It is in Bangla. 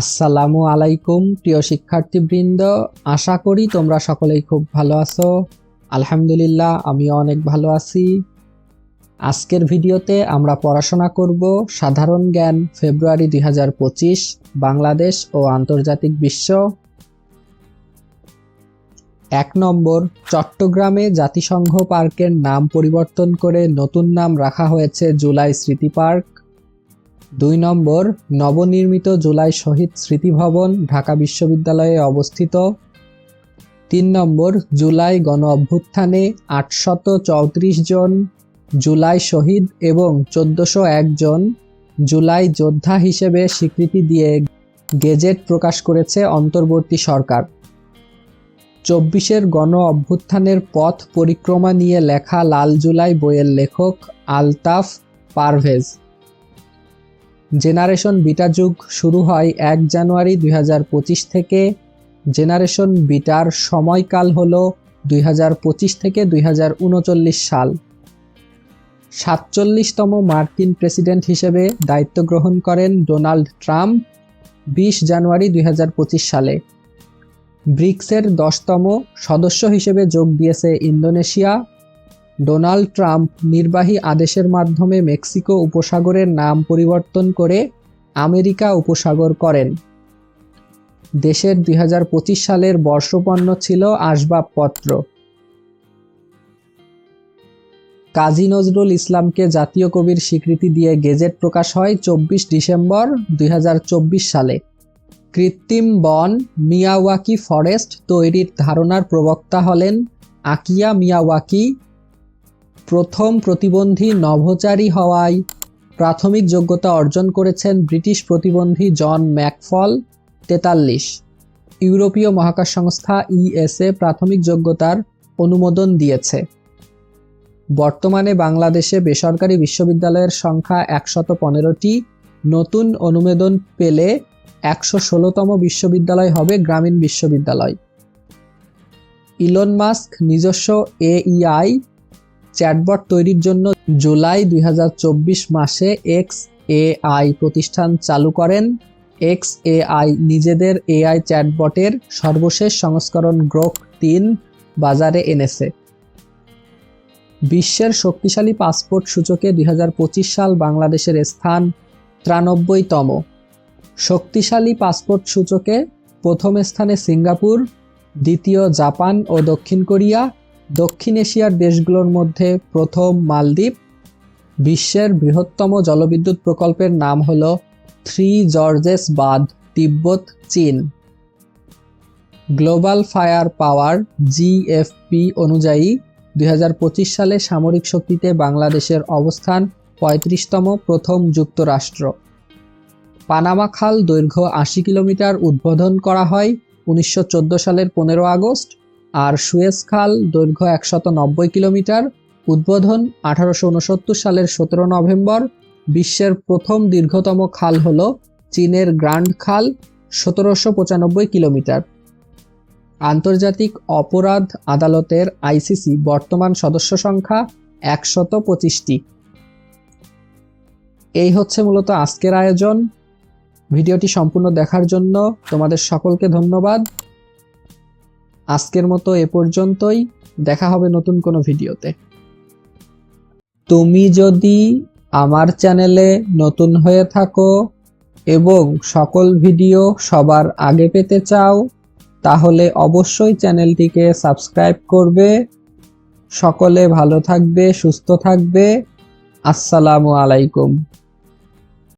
আসসালামু আলাইকুম, প্রিয় শিক্ষার্থীবৃন্দ। আশা করি তোমরা সকলেই খুব ভালো আছো। আলহামদুলিল্লাহ, আমিও অনেক ভালো আছি। আজকের ভিডিওতে আমরা পড়াশোনা করব সাধারণ জ্ঞান, ফেব্রুয়ারি দুই হাজার পঁচিশ, বাংলাদেশ ও আন্তর্জাতিক বিশ্ব। এক নম্বর, চট্টগ্রামে জাতিসংঘ পার্কের নাম পরিবর্তন করে নতুন নাম রাখা হয়েছে জুলাই স্মৃতি পার্ক। দুই নম্বর, নবনির্মিত জুলাই শহীদ স্মৃতিভবন ঢাকা বিশ্ববিদ্যালয়ে অবস্থিত। তিন নম্বর, জুলাই গণ অভ্যুত্থানে আটশত চৌত্রিশ জন জুলাই শহীদ এবং চোদ্দশো একজন জুলাই যোদ্ধা হিসেবে স্বীকৃতি দিয়ে গেজেট প্রকাশ করেছে অন্তর্বর্তী সরকার। চব্বিশের গণ অভ্যুত্থানের পথ পরিক্রমা নিয়ে লেখা লাল জুলাই বইয়ের লেখক আলতাফ পারভেজ। জেনারেশন বিটা যুগ শুরু হয় এক জানুয়ারি দুই হাজার পঁচিশ থেকে। জেনারেশন বিটার সময়কাল হল দুই হাজার পঁচিশ থেকে দুই হাজার উনচল্লিশ সাল। সাতচল্লিশতম মার্কিন প্রেসিডেন্ট হিসেবে দায়িত্ব গ্রহণ করেন ডোনাল্ড ট্রাম্প বিশ জানুয়ারি দুই হাজার পঁচিশ সালে। ব্রিক্সের দশতম সদস্য হিসেবে যোগ দিয়েছে ইন্দোনেশিয়া ডোনাল্ড ট্রাম্প নির্বাহী আদেশের মাধ্যমে মেক্সিকো উপসাগরের নাম পরিবর্তন করে আমেরিকা উপসাগর করেন। দেশের দুই হাজার পঁচিশ সালের বর্ষপণ্য ছিল আসবাবপত্র। কাজী নজরুল ইসলামকে জাতীয় কবির স্বীকৃতি দিয়ে গেজেট প্রকাশ হয় চব্বিশ ডিসেম্বর দুই হাজার চব্বিশ সালে। কৃত্রিম বন মিয়াওয়াকি ফরেস্ট তৈরির ধারণার প্রবক্তা হলেন আকিয়া মিয়াওয়াকি প্রথম প্রতিবন্ধী নভোচারী হওয়ায় প্রাথমিক যোগ্যতা অর্জন করেছেন ব্রিটিশ প্রতিবন্ধী জন ম্যাকফল তেতাল্লিশ। ইউরোপীয় মহাকাশ সংস্থা ইএসএ প্রাথমিক যোগ্যতার অনুমোদন দিয়েছে। বর্তমানে বাংলাদেশে বেসরকারি বিশ্ববিদ্যালয়ের সংখ্যা একশত পনেরোটি নতুন অনুমোদন পেলে একশো ষোলোতম বিশ্ববিদ্যালয় হবে গ্রামীণ বিশ্ববিদ্যালয়। ইলন মাস্ক নিজস্ব এইআই চ্যাটবট তৈরির জন্য জুলাই দুই হাজার চব্বিশ মাসে এক্স এআই প্রতিষ্ঠান চালু করেন। এক্স এআই নিজেদের এআই চ্যাটবটের সর্বশেষ সংস্করণ গ্রোক তিন বাজারে এনেছে। বিশ্বের শক্তিশালী পাসপোর্ট সূচকে দুই হাজার পঁচিশ সাল বাংলাদেশের স্থান ত্রানব্বইতম। শক্তিশালী পাসপোর্ট সূচকে প্রথম স্থানে সিঙ্গাপুর, দ্বিতীয় জাপান ও দক্ষিণ কোরিয়া দক্ষিণ এশিয়ার দেশগুলোর মধ্যে প্রথম মালদ্বীপ, বিশ্বের বৃহত্তম জলবিদ্যুৎ প্রকল্পের নাম হল থ্রি জর্জেস বাঁধ, তিব্বত, চীন। গ্লোবাল ফায়ার পাওয়ার জিএফপি অনুযায়ী দু হাজার পঁচিশ সালে সামরিক শক্তিতে বাংলাদেশের অবস্থান পঁয়ত্রিশতম প্রথম যুক্তরাষ্ট্র। পানামা খাল দৈর্ঘ্য আশি কিলোমিটার উদ্বোধন করা হয় উনিশশো চোদ্দ সালের পনেরো আগস্ট আর সুয়েজ খাল দৈর্ঘ্য একশত নব্বই কিলোমিটার, উদ্বোধন আঠারোশো উনসত্তর সালের সতেরো নভেম্বর। বিশ্বের প্রথম দীর্ঘতম খাল হল চীনের গ্র্যান্ড খাল, সতেরোশো পঁচানব্বই কিলোমিটার। আন্তর্জাতিক অপরাধ আদালতের আইসিসি বর্তমান সদস্য সংখ্যা একশত পঁচিশটি। এই হচ্ছে মূলত আজকের আয়োজন। ভিডিওটি সম্পূর্ণ দেখার জন্য তোমাদের সকলকে ধন্যবাদ। আজকের মতো এ পর্যন্তই। দেখা হবে নতুন কোনো ভিডিওতে। তুমি যদি আমার চ্যানেলে নতুন হয়ে থাকো এবং সকল ভিডিও সবার আগে পেতে চাও, তাহলে অবশ্যই চ্যানেলটিকে সাবস্ক্রাইব করবে। সকলে ভালো থাকবে, সুস্থ থাকবে। আসসালামু আলাইকুম।